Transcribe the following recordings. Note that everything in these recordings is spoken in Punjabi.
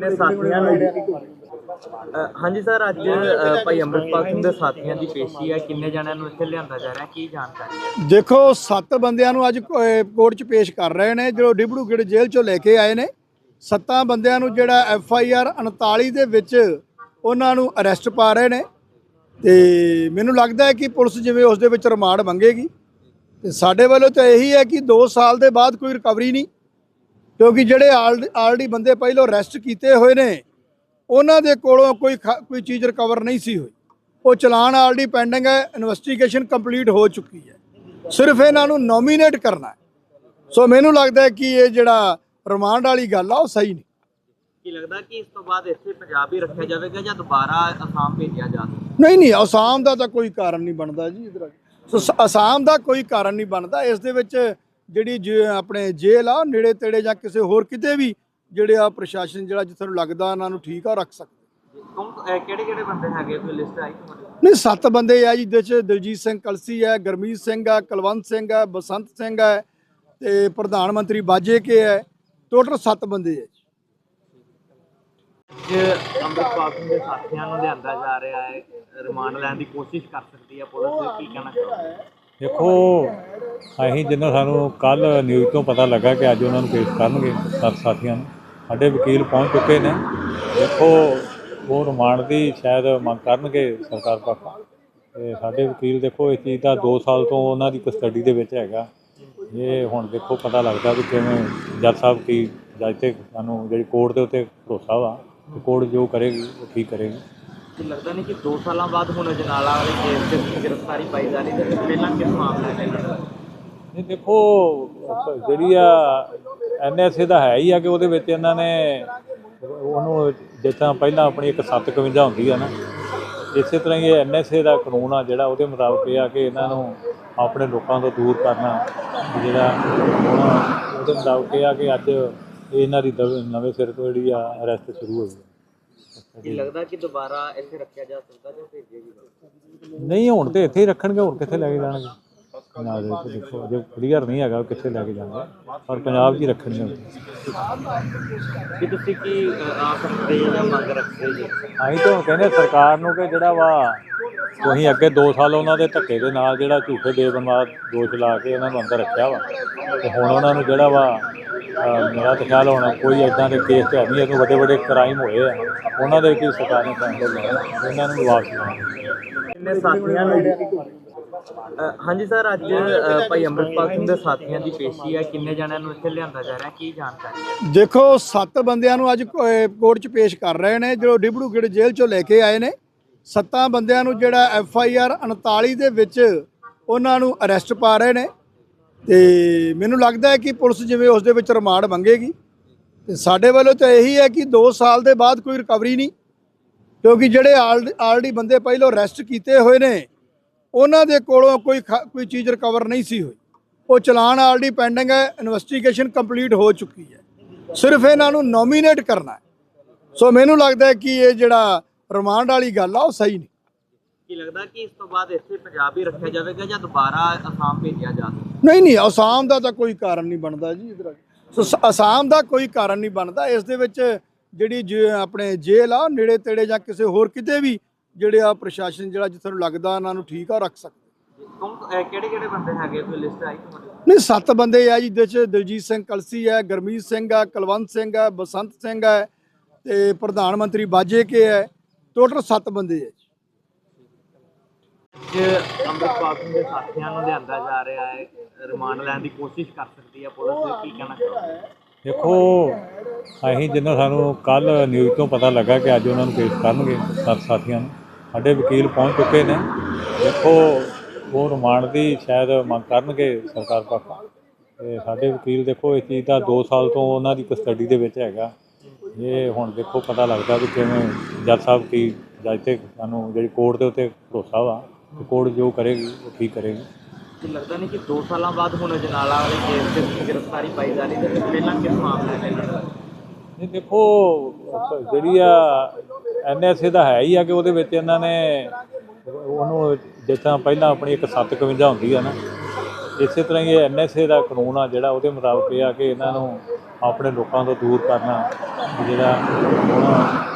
ਕਿੰਨੇ ਸਾਥੀਆਂ ਨੂੰ ਅ, ਹਾਂਜੀ ਸਰ ਅੱਜ ਅ, ਭਾਈ ਅੰਮ੍ਰਿਤਪਾਲ ਸਿੰਘ ਦੇ ਸਾਥੀਆਂ ਦੀ ਪੇਸ਼ੀ ਹੈ। ਕਿੰਨੇ ਜਣਿਆਂ ਨੂੰ ਇੱਥੇ ਲਿਆਂਦਾ ਜਾ ਰਿਹਾ? ਕੀ ਜਾਣਕਾਰੀ ਹੈ? ਦੇਖੋ ਸੱਤ ਬੰਦਿਆਂ ਨੂੰ ਅੱਜ ਕੋ- ਇਹ ਕੋਰਟ 'ਚ ਪੇਸ਼ ਕਰ ਰਹੇ ਨੇ। ਜੋ ਡਿਬੜੂਗੜ੍ਹ ਜੇਲ੍ਹ 'ਚੋਂ ਲੈ ਕੇ ਆਏ ਨੇ ਸੱਤਾਂ ਬੰਦਿਆਂ ਨੂੰ ਜਿਹੜਾ ਐਫ ਆਈ ਆਰ 39 ਦੇ ਵਿੱਚ ਉਹਨਾਂ ਨੂੰ ਅਰੈਸਟ ਪਾ ਰਹੇ ਨੇ। ਤੇ ਮੈਨੂੰ ਲੱਗਦਾ ਹੈ ਕਿ ਪੁਲਿਸ ਜਿਵੇਂ ਉਸ ਦੇ ਵਿੱਚ ਰਿਮਾਂਡ ਮੰਗੇਗੀ। ਤੇ ਸਾਡੇ ਵੱਲੋਂ ਤਾਂ ਇਹੀ ਹੈ ਕਿ 2 ਸਾਲ ਦੇ ਬਾਅਦ ਕੋਈ ਰਿਕਵਰੀ ਨਹੀਂ। ਕਿਉਂਕਿ ਜਿਹੜੇ ਆਲਰੇਡੀ ਬੰਦੇ ਪਹਿਲਾਂ ਅਰੈਸਟ ਕੀਤੇ ਹੋਏ ਨੇ ਉਹਨਾਂ ਦੇ ਕੋਲੋਂ ਕੋਈ ਕੋਈ ਚੀਜ਼ ਰਿਕਵਰ ਨਹੀਂ ਸੀ ਹੋਈ। ਉਹ ਚਲਾਨ ਆਲਰੇਡੀ ਪੈਂਡਿੰਗ ਹੈ ਇਨਵੈਸਟੀਗੇਸ਼ਨ ਕੰਪਲੀਟ ਹੋ ਚੁੱਕੀ ਹੈ। ਸਿਰਫ ਇਹਨਾਂ ਨੂੰ ਨੋਮੀਨੇਟ ਕਰਨਾ ਸੋ ਮੈਨੂੰ ਲੱਗਦਾ ਹੈ ਕਿ ਇਹ ਜਿਹੜਾ ਰਿਮਾਂਡ ਵਾਲੀ ਗੱਲ ਆ ਉਹ ਸਹੀ ਨਹੀਂ। ਕੀ ਲੱਗਦਾ ਕਿ ਇਸ ਤੋਂ ਬਾਅਦ ਇੱਥੇ ਪੰਜਾਬ ਹੀ ਰੱਖਿਆ ਜਾਵੇਗਾ ਜਾਂ ਦੁਬਾਰਾ ਅਸਾਮ ਭੇਜਿਆ ਜਾਵੇਗਾ ਨਹੀਂ ਨਹੀਂ ਅਸਾਮ ਦਾ ਤਾਂ ਕੋਈ ਕਾਰਨ ਨਹੀਂ ਬਣਦਾ ਜੀ ਇਧਰ ਸ- ਅਸਾਮ ਦਾ ਕੋਈ ਕਾਰਨ ਨਹੀਂ ਬਣਦਾ। ਇਸ ਦੇ ਵਿੱਚ ਜਿਹੜੀ ਜੇ ਆਪਣੇ ਜੇਲ੍ਹ ਆ ਨੇੜੇ ਤੇੜੇ ਜਾਂ ਕਿਸੇ ਹੋਰ ਕਿਤੇ ਵੀ ਜਿਹੜੇ ਆ ਪ੍ਰਸ਼ਾਸਨ ਜਿਹੜਾ ਜਿੱਥੇ ਨੂੰ ਲੱਗਦਾ ਉਹਨਾਂ ਨੂੰ ਠੀਕ ਆ ਰੱਖ ਸਕਦੇ। ਕਿਹੜੇ ਕਿਹੜੇ ਬੰਦੇ ਹੈਗੇ ਕੋਈ ਲਿਸਟ ਆਈ ਤੁਹਾਡੀ? ਨਹੀਂ ਸੱਤ ਬੰਦੇ ਆ ਜੀ ਜਿਹਦੇ ਚ ਦਲਜੀਤ ਸਿੰਘ ਕਲਸੀ ਹੈ ਗਰਮੀਤ ਸਿੰਘ ਆ ਕੁਲਵੰਤ ਸਿੰਘ ਹੈ ਬਸੰਤ ਸਿੰਘ ਹੈ ਤੇ ਪ੍ਰਧਾਨ ਮੰਤਰੀ ਬਾਜੇ ਕੇ ਹੈ। ਟੋਟਲ ਸੱਤ ਬੰਦੇ ਆ ਜੀ। ਅੱਜ ਅੰਮ੍ਰਿਤਪਾਲ ਸਿੰਘ ਦੇ ਸਾਥੀਆਂ ਨੂੰ ਲਿਆਂਦਾ ਜਾ ਰਿਹਾ ਹੈ ਰਿਮਾਂਡ ਲੈਣ ਦੀ ਕੋਸ਼ਿਸ਼ ਕਰ ਸਕਦੀ ਹੈ ਪੁਲਿਸ ਕੀ ਕਹਿਣਾ ਚਾਹੋਗੇ? ਦੇਖੋ, ਅਸੀਂ ਜਿੰਨਾ ਸਾਨੂੰ ਕੱਲ ਨਿਊਜ਼ ਤੋਂ ਪਤਾ ਲੱਗਾ ਕਿ ਅੱਜ ਉਹਨਾਂ ਨੂੰ ਪੇਸ਼ ਕਰਨਗੇ ਸੱਤ ਸਾਥੀਆਂ ਨੂੰ, ਸਾਡੇ ਵਕੀਲ ਪਹੁੰਚ ਚੁੱਕੇ ਨੇ। ਦੇਖੋ, ਉਹ ਰਿਮਾਂਡ ਦੀ ਸ਼ਾਇਦ ਮੰਗ ਕਰਨਗੇ ਸਰਕਾਰ ਪਾਸੋਂ। ਤੇ ਸਾਡੇ ਵਕੀਲ ਦੇਖੋ, ਇਸ ਚੀਜ਼ ਦਾ 2 ਸਾਲ ਤੋਂ ਉਹਨਾਂ ਦੀ ਕਸਟਡੀ ਦੇ ਵਿੱਚ ਹੈਗਾ। ਇਹ ਹੁਣ ਦੇਖੋ, ਪਤਾ ਲੱਗਦਾ ਕਿ ਕਿਵੇਂ ਜੱਜ ਸਾਹਿਬ ਕੀ, ਜੱਜ ਤੇ ਸਾਨੂੰ ਜਿਹੜੀ ਕੋਰਟ ਦੇ ਉੱਤੇ ਭਰੋਸਾ ਵਾ ਕੋਰਟ ਜੋ ਕਰੇਗੀ, ਉਹ ਠੀਕ ਕਰੇਗੀ। ਕਿ ਲੱਗਦਾ ਨਹੀਂ ਕਿ 2 ਸਾਲਾਂ ਬਾਅਦ ਹੁਣ ਅਜਨਾਲਾ ਵਾਲੇ ਕੇਸ ਦੇ ਗ੍ਰਿਫਤਾਰੀ ਪਾਈ ਜਾ ਤੇ ਪਹਿਲਾਂ ਕਿਸ ਮਾਮਲਾ ਹੈ ਇਹਨਾਂ ਨਹੀਂ, ਦੇਖੋ ਜਿਹੜੀ ਆ ਐਨਐਸਏ ਦਾ ਹੈ ਹੀ ਆ ਕਿ ਉਹਦੇ ਵਿੱਚ ਇਹਨਾਂ ਨੇ ਉਹਨੂੰ ਜਿੱਦਾਂ ਪਹਿਲਾਂ ਆਪਣੀ ਇੱਕ 751 ਹੁੰਦੀ ਆ ਨਾ, ਇਸੇ ਤਰ੍ਹਾਂ ਹੀ ਇਹ ਐਨਐਸਏ ਦਾ ਕਾਨੂੰਨ ਆ ਜਿਹੜਾ ਉਹਦੇ ਮੁਤਾਬਕ ਇਹ ਆ ਕਿ ਇਹਨਾਂ ਨੂੰ ਆਪਣੇ ਲੋਕਾਂ ਤੋਂ ਦੂਰ ਕਰਨਾ, ਜਿਹੜਾ ਉਹਦੇ ਮੁਤਾਬਕ ਇਹ ਆ ਕਿ ਅੱਜ ਇਹਨਾਂ ਦੀ ਦਵ- ਨਵੇਂ ਸਿਰ ਤੋਂ ਜਿਹੜੀ ਆ ਅਰੈਸਟ ਸ਼ੁਰੂ ਹੋਈ ਕੀ ਲੱਗਦਾ ਕਿ ਦੁਬਾਰਾ ਇੱਥੇ ਰੱਖਿਆ ਜਾ ਸਕਦਾ ਜਾਂ ਭੇਜੇਗੀ ਨਹੀਂ ਹੁਣ ਤੇ ਇੱਥੇ ਹੀ ਰੱਖਣਗੇ ਹੁਣ ਕਿੱਥੇ ਲੈ ਕੇ ਜਾਣਗੇ? ਵਿੱਚ ਦੇਖੋ ਜੇ ਕਲੀਅਰ ਨਹੀਂ ਹੈਗਾ ਕਿੱਥੇ ਲੈ ਕੇ ਜਾਣਗੇ? ਪਰ ਪੰਜਾਬ 'ਚ ਹੀ ਰੱਖਣਗੇ। ਹੁਣ। ਕਿ ਤੁਸੀਂ ਕੀ ਆਸ ਰੱਖਦੇ ਜਾਂ ਮੰਗ ਰੱਖਦੇ ਜੀ? ਅਸੀਂ ਤਾਂ ਕਹਿੰਦੇ ਸਰਕਾਰ ਨੂੰ ਕਿ ਜਿਹੜਾ ਵਾ ਤੁਸੀਂ ਅੱਗੇ 2 ਸਾਲ ਉਹਨਾਂ ਦੇ ਧੱਕੇ ਦੇ ਨਾਲ ਜਿਹੜਾ ਝੂਠੇ ਬੇਬੁਨਿਆਦ ਦੋਸ਼ ਲਾ ਕੇ ਉਹਨਾਂ ਨੂੰ ਅੰਦਰ ਰੱਖਿਆ ਵਾ। ਤੇ ਹੁਣ ਉਹਨਾਂ ਨੂੰ ਜਿਹੜਾ ਵਾ ਮੇਰਾ ਤਾਂ ਖਿਆਲ ਹੋਣਾ ਕੋਈ ਇਦਾਂ ਦੇ ਕੇਸ ਤੇ ਨਹੀਂ ਇਹਨੂੰ ਵੱਡੇ ਵੱਡੇ ਕ੍ਰਾਈਮ ਹੋਏ ਆ। ਉਹਨਾਂ ਦੇ ਕੀ ਸਰਕਾਰ ਨੇ ਫੈਸਲੇ ਲਏ ਉਹਨਾਂ ਨੂੰ ਵਾਪਸ ਲੈਣਾ ਕਿੰਨੇ ਸਾਥੀਆਂ ਨੂੰ ਹਾਂਜੀ ਸਰ ਅੱਜ ਭਾਈ ਅੰਮ੍ਰਿਤਪਾਲ ਸਿੰਘ ਦੇ ਸਾਥੀਆਂ ਦੀ ਪੇਸ਼ੀ ਹੈ ਕਿੰਨੇ ਜਣਿਆਂ ਨੂੰ ਇੱਥੇ ਲਿਆਂਦਾ ਜਾ ਰਿਹਾ? ਕੀ ਜਾਣਕਾਰੀ ਹੈ? ਦੇਖੋ ਸੱਤ ਬੰਦਿਆਂ ਨੂੰ ਅੱਜ ਕੋਰਟ 'ਚ ਪੇਸ਼ ਕਰ ਰਹੇ ਨੇ ਜੋ ਡਿਬੜੂਗੜ੍ਹ ਜੇਲ੍ਹ 'ਚੋਂ ਲੈ ਕੇ ਆਏ ਨੇ। ਸੱਤਾਂ ਬੰਦਿਆਂ ਨੂੰ ਜਿਹੜਾ ਐਫ ਆਈ ਆਰ 39 ਦੇ ਵਿੱਚ ਉਹਨਾਂ ਨੂੰ ਅਰੈਸਟ ਪਾ ਰਹੇ ਨੇ। ਤੇ ਮੈਨੂੰ ਲੱਗਦਾ ਹੈ ਕਿ ਪੁਲਿਸ ਜਿਵੇਂ ਉਸ ਦੇ ਵਿੱਚ ਰਿਮਾਂਡ ਮੰਗੇਗੀ। ਤੇ ਸਾਡੇ ਵੱਲੋਂ ਤਾਂ ਇਹੀ ਹੈ ਕਿ 2 ਸਾਲ ਦੇ ਬਾਅਦ ਕੋਈ ਰਿਕਵਰੀ ਨਹੀਂ, ਕਿਉਂਕਿ ਜਿਹੜੇ ਆਲਰੇਡੀ ਬੰਦੇ ਪਹਿਲਾਂ ਅਰੈਸਟ ਕੀਤੇ ਹੋਏ ਨੇ, ਉਹਨਾਂ ਦੇ ਕੋਲੋਂ ਕੋਈ ਖ- ਕੋਈ ਚੀਜ਼ ਰਿਕਵਰ ਨਹੀਂ ਸੀ ਹੋਈ। ਉਹ ਚਲਾਨ ਆਲਰੇਡੀ ਪੈਂਡਿੰਗ ਹੈ, ਇਨਵੈਸਟੀਗੇਸ਼ਨ ਕੰਪਲੀਟ ਹੋ ਚੁੱਕੀ ਹੈ। ਸਿਰਫ ਇਹਨਾਂ ਨੂੰ ਨੋਮੀਨੇਟ ਕਰਨਾ ਹੈ। ਸੋ ਮੈਨੂੰ ਲੱਗਦਾ ਹੈ ਕਿ ਇਹ ਜਿਹੜਾ ਰਿਮਾਂਡ ਵਾਲੀ ਗੱਲ ਆ, ਉਹ ਸਹੀ ਨਹੀਂ। ਕੀ ਲੱਗਦਾ ਕਿ ਇਸ ਤੋਂ ਬਾਅਦ ਇੱਥੇ ਪੰਜਾਬ ਹੀ ਰੱਖਿਆ ਜਾਵੇਗਾ ਜਾਂ ਦੁਬਾਰਾ ਅਸਾਮ ਭੇਜਿਆ ਜਾਵੇਗਾ ਨਹੀਂ ਨਹੀਂ ਅਸਾਮ ਦਾ ਤਾਂ ਕੋਈ ਕਾਰਨ ਨਹੀਂ ਬਣਦਾ ਜੀ ਇਧਰ ਸੋ ਅਸਾਮ ਦਾ ਕੋਈ ਕਾਰਨ ਨਹੀਂ ਬਣਦਾ। ਇਸ ਦੇ ਵਿੱਚ ਜਿਹੜੀ ਆਪਣੇ ਜੇਲ੍ਹ ਆ ਨੇੜੇ ਤੇੜੇ ਜਾਂ ਕਿਸੇ ਹੋਰ ਕਿਤੇ ਵੀ ਜਿਹੜੇ ਆ ਪ੍ਰਸ਼ਾਸਨ ਜਿਹੜਾ ਜਿੱਥੇ ਨੂੰ ਲੱਗਦਾ ਉਹਨਾਂ ਨੂੰ ਠੀਕ ਆ ਰੱਖ ਸਕਦੇ। ਕਿਹੜੇ ਕਿਹੜੇ ਬੰਦੇ ਹੈਗੇ ਕੋਈ ਲਿਸਟ ਆਈ ਤੁਹਾਡੀ ਨਹੀਂ ਸੱਤ ਬੰਦੇ ਆ ਜੀ ਜਿਹਦੇ ਚ ਦਲਜੀਤ ਸਿੰਘ ਕਲਸੀ ਹੈ ਗਰਮੀਤ ਸਿੰਘ ਆ ਕੁਲਵੰਤ ਸਿੰਘ ਹੈ ਬਸੰਤ ਸਿੰਘ ਹੈ ਤੇ ਪ੍ਰਧਾਨ ਮੰਤਰੀ ਬਾਜੇ ਕੇ ਹੈ ਟੋਟਲ ਸੱਤ ਬੰਦੇ ਜੀ। ਅੱਜ ਅੰਮ੍ਰਿਤਪਾਲ ਸਿੰਘ ਦੇ ਸਾਥੀਆਂ ਨੂੰ ਲਿਆਂਦਾ ਜਾ ਰਿਹਾ ਹੈ। ਰਿਮਾਂਡ ਲੈਣ ਦੀ ਕੋਸ਼ਿਸ਼ ਕਰ ਸਕਦੀ ਹੈ ਪੁਲਿਸ ਕੀ ਕਹਿਣਾ ਚਾਹੋਗੇ? ਦੇਖੋ, ਅਸੀਂ ਜਿੰਨਾ ਸਾਨੂੰ ਕੱਲ ਨਿਊਜ਼ ਤੋਂ ਪਤਾ ਲੱਗਾ ਕਿ ਅੱਜ ਉਹਨਾਂ ਨੂੰ ਪੇਸ਼ ਕਰਨਗੇ ਸੱਤ ਸਾਥੀਆਂ ਨੂੰ, ਸਾਡੇ ਵਕੀਲ ਪਹੁੰਚ ਚੁੱਕੇ ਨੇ। ਦੇਖੋ, ਉਹ ਰਿਮਾਂਡ ਦੀ ਸ਼ਾਇਦ ਮੰਗ ਕਰਨਗੇ ਸਰਕਾਰ ਪਾਸੋਂ ਤੇ ਸਾਡੇ ਵਕੀਲ ਦੇਖੋ, ਇਸ ਚੀਜ਼ ਦਾ 2 ਸਾਲ ਤੋਂ ਉਹਨਾਂ ਦੀ ਕਸਟਡੀ ਦੇ ਵਿੱਚ ਹੈਗਾ। ਇਹ ਹੁਣ ਦੇਖੋ, ਪਤਾ ਲੱਗਦਾ ਕਿ ਕਿਵੇਂ ਜੱਜ ਸਾਹਿਬ ਕੀ ਜੱਜ ਤੇ ਸਾਨੂੰ ਜਿਹੜੀ ਕੋਰਟ ਦੇ ਉੱਤੇ ਭਰੋਸਾ ਵਾ ਕਿ ਕੋਰਟ ਜੋ ਕਰੇਗੀ ਉਹ ਠੀਕ ਕਰੇਗੀ। ਕਿ ਲੱਗਦਾ ਨਹੀਂ ਕਿ 2 ਸਾਲਾਂ ਬਾਅਦ ਹੁਣ ਅਜਨਾਲਾ ਵਾਲੇ ਕੇਸ ਵਿੱਚ ਗ੍ਰਿਫਤਾਰੀ ਪਾਈ ਜਾ ਰਹੀ ਤੇ ਪਹਿਲਾਂ ਕਿਸ ਮਾਮਲਾ ਹੈ ਇਹਨਾਂ ਦਾ ਨਹੀਂ ਦੇਖੋ ਜਿਹੜੀ ਆ ਐਨਐਸਏ ਦਾ ਹੈ ਹੀ ਆ ਕਿ ਉਹਦੇ ਵਿੱਚ ਇਹਨਾਂ ਨੇ ਉਹਨੂੰ ਜਿੱਦਾਂ ਪਹਿਲਾਂ ਆਪਣੀ ਇੱਕ 751 ਹੁੰਦੀ ਆ ਨਾ ਇਸੇ ਤਰ੍ਹਾਂ ਹੀ ਇਹ ਐਨਐਸਏ ਦਾ ਕਾਨੂੰਨ ਆ ਜਿਹੜਾ ਉਹਦੇ ਮੁਤਾਬਕ ਇਹ ਆ ਕਿ ਇਹਨਾਂ ਨੂੰ ਆਪਣੇ ਲੋਕਾਂ ਤੋਂ ਦੂਰ ਕਰਨਾ ਜਿਹੜਾ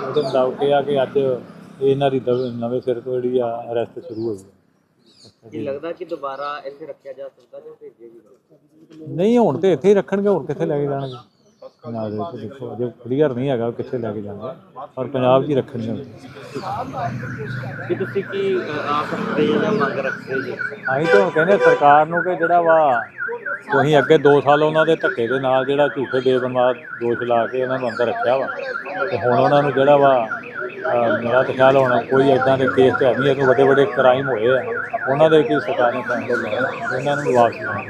ਉਹਦੇ ਮੁਤਾਬਕ ਇਹ ਆ ਕਿ ਅੱਜ ਇਹਨਾਂ ਦੀ ਦਵ- ਨਵੇਂ ਸਿਰ ਤੋਂ ਜਿਹੜੀ ਆ ਅਰੈਸਟ ਸ਼ੁਰੂ ਹੋਈ ਹੈ ਕੀ ਲੱਗਦਾ ਕਿ ਦੁਬਾਰਾ ਇੱਥੇ ਰੱਖਿਆ ਜਾ ਸਕਦਾ ਜਾਂ ਭੇਜਿਆ ਜੀ ਨਹੀਂ ਹੁਣ ਤੇ ਇੱਥੇ ਹੀ ਰੱਖਣਗੇ ਹੋਰ ਕਿੱਥੇ ਲੈ ਕੇ ਜਾਣਗੇ? ਪੰਜਾਬ ਦੇ ਵਿੱਚ ਦੇਖੋ ਅਜੇ ਕਲੀਅਰ ਨਹੀਂ ਹੈਗਾ ਉਹ ਕਿੱਥੇ ਲੈ ਕੇ ਜਾਣਗੇ ਪਰ ਪੰਜਾਬ 'ਚ ਹੀ ਰੱਖਣਗੇ ਹੁਣ। ਕਿ ਤੁਸੀਂ ਕੀ ਅ, ਆਸ ਰੱਖਦੇ ਜਾਂ ਮੰਗ ਰੱਖਦੇ ਜੀ? ਅਸੀਂ ਤਾਂ ਹੁਣ ਕਹਿੰਦੇ ਸਰਕਾਰ ਨੂੰ ਕਿ ਜਿਹੜਾ ਵਾ ਤੁਸੀਂ ਅੱਗੇ 2 ਸਾਲ ਉਹਨਾਂ ਦੇ ਧੱਕੇ ਦੇ ਨਾਲ ਜਿਹੜਾ ਝੂਠੇ ਬੇਬੁਨਿਆਦ ਦੋਸ਼ ਲਾ ਕੇ ਉਹਨਾਂ ਨੂੰ ਅੰਦਰ ਰੱਖਿਆ ਵਾ ਤੇ ਹੁਣ ਉਹਨਾਂ ਨੂੰ ਜਿਹੜਾ ਵਾ ਮੇਰਾ ਤਾਂ ਖਿਆਲ ਹੋਣਾ ਕੋਈ ਇਦਾਂ ਦੇ ਕੇਸ ਤਾਂ ਨਹੀਂ। ਇਹਨੂੰ ਵੱਡੇ ਵੱਡੇ ਕ੍ਰਾਈਮ ਹੋਏ ਆ। ਉਹਨਾਂ ਦੇ ਕੀ ਸਰਕਾਰ ਨੇ ਫੈਸਲੇ ਲੈਣਾ ਉਹਨਾਂ ਨੂੰ ਵਾਪਸ ਲੈਣਾ